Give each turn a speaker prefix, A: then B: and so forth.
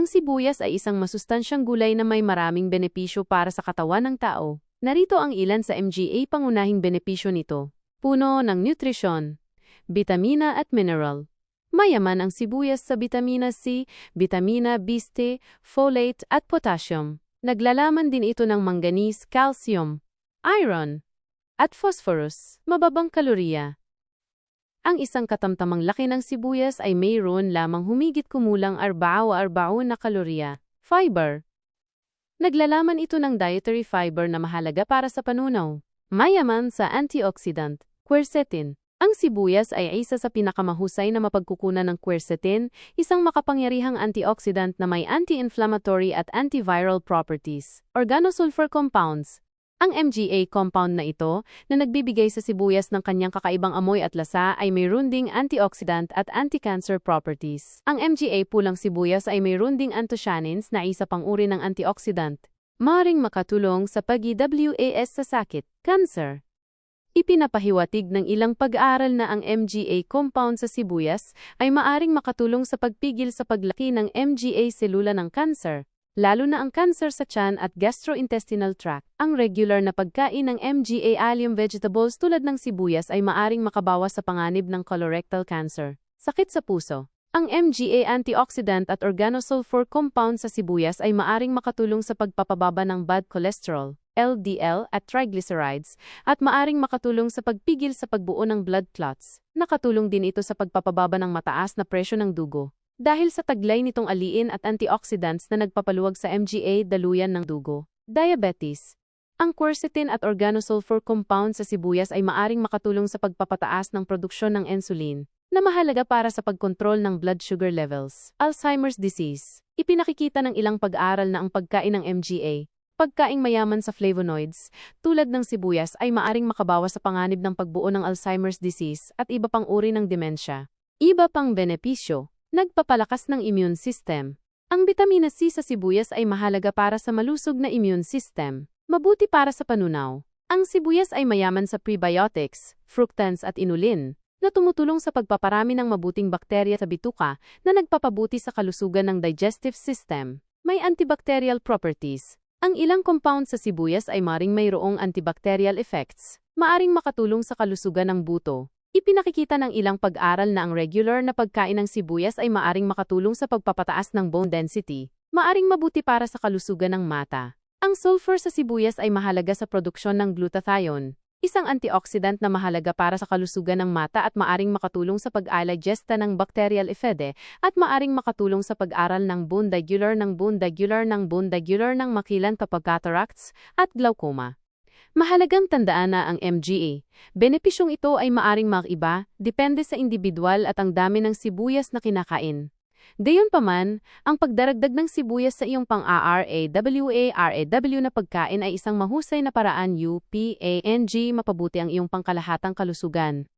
A: Ang sibuyas ay isang masustansyang gulay na may maraming benepisyo para sa katawan ng tao. Narito ang ilan sa MGA pangunahing benepisyo nito. Puno ng nutrisyon, vitamina at mineral. Mayaman ang sibuyas sa vitamina C, vitamina B, folate at potassium. Naglalaman din ito ng manganese, calcium, iron, at phosphorus, mababang kalorya. Ang isang katamtamang laki ng sibuyas ay mayroon lamang humigit kumulang 40-40 na kalorya, fiber. Naglalaman ito ng dietary fiber na mahalaga para sa panunaw. Mayaman sa antioxidant, quercetin. Ang sibuyas ay isa sa pinakamahusay na mapagkukunan ng quercetin, isang makapangyarihang antioxidant na may anti-inflammatory at antiviral properties. Organosulfur compounds, ang MGA compound na ito, na nagbibigay sa sibuyas ng kanyang kakaibang amoy at lasa ay mayroon ding antioxidant at anti-cancer properties. Ang MGA pulang sibuyas ay mayroon ding anthocyanins na isa pang uri ng antioxidant. Maring makatulong sa pag-IWAS sa sakit, cancer. Ipinapahiwatig ng ilang pag-aaral na ang MGA compound sa sibuyas ay maaring makatulong sa pagpigil sa paglaki ng MGA selula ng cancer lalo na ang cancer sa tiyan at gastrointestinal tract. Ang regular na pagkain ng MGA allium vegetables tulad ng sibuyas ay maaring makabawas sa panganib ng colorectal cancer. Sakit sa puso. Ang MGA antioxidant at organosulfur compound sa sibuyas ay maaring makatulong sa pagpapababa ng bad cholesterol, LDL at triglycerides, at maaring makatulong sa pagpigil sa pagbuo ng blood clots. Nakatulong din ito sa pagpapababa ng mataas na presyo ng dugo. Dahil sa taglay nitong aliin at antioxidants na nagpapaluwag sa MGA daluyan ng dugo. Diabetes. Ang quercetin at organosulfur compound sa sibuyas ay maaring makatulong sa pagpapataas ng produksyon ng insulin, na mahalaga para sa pagkontrol ng blood sugar levels. Alzheimer's disease. Ipinakikita ng ilang pag-aaral na ang pagkain ng MGA, pagkaing mayaman sa flavonoids, tulad ng sibuyas ay maaring makabawas sa panganib ng pagbuo ng Alzheimer's disease at iba pang uri ng demensya. Iba pang benepisyo. Nagpapalakas ng immune system. Ang vitamina C sa sibuyas ay mahalaga para sa malusog na immune system. Mabuti para sa panunaw. Ang sibuyas ay mayaman sa prebiotics, fructans at inulin, na tumutulong sa pagpaparami ng mabuting bakterya sa bituka na nagpapabuti sa kalusugan ng digestive system. May antibacterial properties. Ang ilang compound sa sibuyas ay maring mayroong antibacterial effects. Maaring makatulong sa kalusugan ng buto, Ipinakikita ng ilang pag-aral na ang regular na pagkain ng sibuyas ay maaring makatulong sa pagpapataas ng bone density, maaring mabuti para sa kalusugan ng mata. Ang sulfur sa sibuyas ay mahalaga sa produksyon ng glutathione, isang antioxidant na mahalaga para sa kalusugan ng mata at maaring makatulong sa pag-aligesta ng bacterial efede at maaring makatulong sa pag-aral ng bone digular ng bone digular ng bone digular ng makilan kapag cataracts at glaucoma. Mahalagang tandaan na ang MGA. Benepisyong ito ay maaring makiba, depende sa individual at ang dami ng sibuyas na kinakain. Gayunpaman, ang pagdaragdag ng sibuyas sa iyong pang-ARA-WA-RAW na pagkain ay isang mahusay na paraan UPANG mapabuti ang iyong pangkalahatang kalusugan.